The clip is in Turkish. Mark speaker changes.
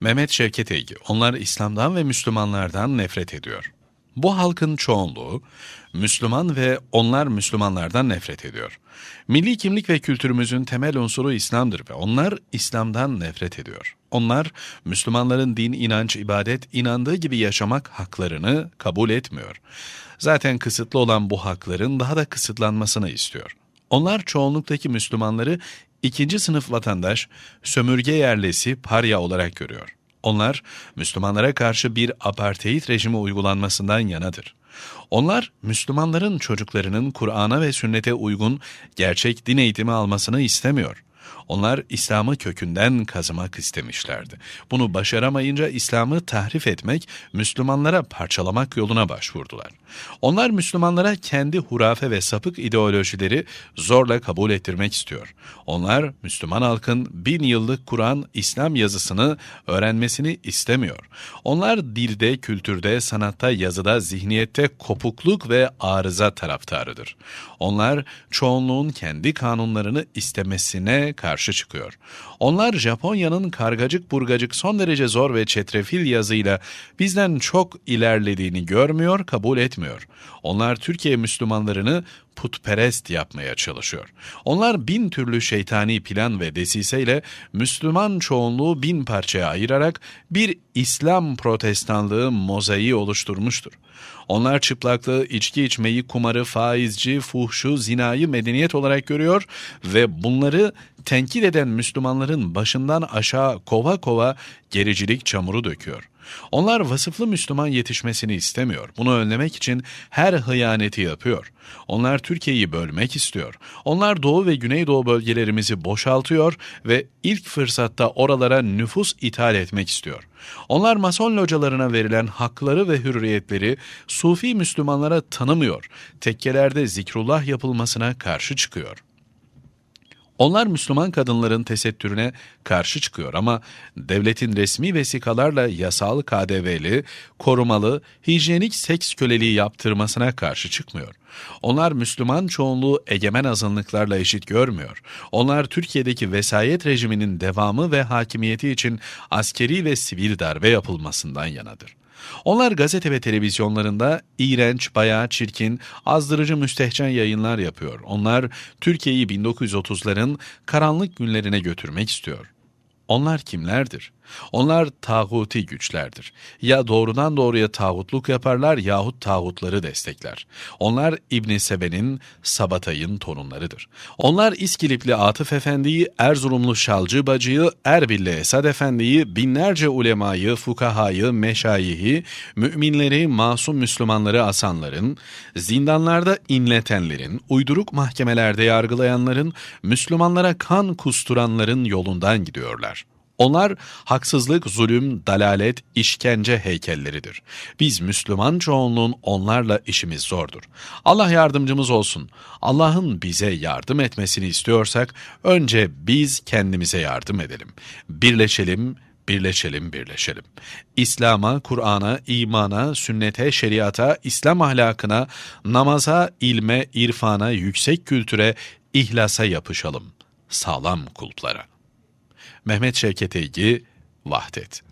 Speaker 1: Mehmet Şevket Eygi, onlar İslam'dan ve Müslümanlardan nefret ediyor. Bu halkın çoğunluğu Müslüman ve onlar Müslümanlardan nefret ediyor. Milli kimlik ve kültürümüzün temel unsuru İslam'dır ve onlar İslam'dan nefret ediyor. Onlar Müslümanların din, inanç, ibadet, inandığı gibi yaşamak haklarını kabul etmiyor. Zaten kısıtlı olan bu hakların daha da kısıtlanmasını istiyor. Onlar çoğunluktaki Müslümanları ikinci sınıf vatandaş, sömürge yerlisi, parya olarak görüyor. Onlar, Müslümanlara karşı bir apartheid rejimi uygulanmasından yanadır. Onlar, Müslümanların çocuklarının Kur'an'a ve sünnete uygun gerçek din eğitimi almasını istemiyor. Onlar İslam'ı kökünden kazımak istemişlerdi. Bunu başaramayınca İslam'ı tahrif etmek, Müslümanlara parçalamak yoluna başvurdular. Onlar Müslümanlara kendi hurafe ve sapık ideolojileri zorla kabul ettirmek istiyor. Onlar Müslüman halkın bin yıllık Kur'an, İslam yazısını öğrenmesini istemiyor. Onlar dilde, kültürde, sanatta, yazıda, zihniyette kopukluk ve arıza taraftarıdır. Onlar çoğunluğun kendi kanunlarını istemesine karşı çıkıyor. Onlar Japonya'nın kargacık burgacık son derece zor ve çetrefil yazıyla bizden çok ilerlediğini görmüyor, kabul etmiyor. Onlar Türkiye Müslümanlarını putperest yapmaya çalışıyor. Onlar bin türlü şeytani plan ve desiseyle Müslüman çoğunluğu bin parçaya ayırarak bir İslam protestanlığı mozaiği oluşturmuştur. Onlar çıplaklığı, içki içmeyi, kumarı, faizci, fuhşu, zinayı medeniyet olarak görüyor ve bunları tenkit eden Müslümanların başından aşağı kova kova gericilik çamuru döküyor. Onlar vasıflı Müslüman yetişmesini istemiyor. Bunu önlemek için her hıyaneti yapıyor. Onlar Türkiye'yi bölmek istiyor. Onlar Doğu ve Güneydoğu bölgelerimizi boşaltıyor ve ilk fırsatta oralara nüfus ithal etmek istiyor. Onlar mason localarına verilen hakları ve hürriyetleri Sufi Müslümanlara tanımıyor. Tekkelerde zikrullah yapılmasına karşı çıkıyor. Onlar Müslüman kadınların tesettürüne karşı çıkıyor ama devletin resmi vesikalarla yasal KDV'li, korumalı, hijyenik seks köleliği yaptırmasına karşı çıkmıyor. Onlar Müslüman çoğunluğu egemen azınlıklarla eşit görmüyor. Onlar Türkiye'deki vesayet rejiminin devamı ve hakimiyeti için askeri ve sivil darbe yapılmasından yanadır. Onlar gazete ve televizyonlarında iğrenç, bayağı çirkin, azdırıcı müstehcen yayınlar yapıyor. Onlar Türkiye'yi 1930'ların karanlık günlerine götürmek istiyor. Onlar kimlerdir? Onlar tağuti güçlerdir. Ya doğrudan doğruya tağutluk yaparlar yahut tağutları destekler. Onlar İbn Sebe'nin, Sabatay'ın torunlarıdır. Onlar İskilipli Atıf Efendi'yi, Erzurumlu Şalcı Bacı'yı, Erbilli Esad Efendi'yi, binlerce ulemayı, fukahayı, meşayihi, müminleri, masum Müslümanları asanların, zindanlarda inletenlerin, uyduruk mahkemelerde yargılayanların, Müslümanlara kan kusturanların yolundan gidiyorlar. Onlar haksızlık, zulüm, dalalet, işkence heykelleridir. Biz Müslüman çoğunluğun onlarla işimiz zordur. Allah yardımcımız olsun. Allah'ın bize yardım etmesini istiyorsak önce biz kendimize yardım edelim. Birleşelim, birleşelim, birleşelim. İslam'a, Kur'an'a, imana, sünnete, şeriata, İslam ahlakına, namaza, ilme, irfana, yüksek kültüre, ihlasa yapışalım. Sağlam kulplara. Mehmet Şevket Eygi, Vahdet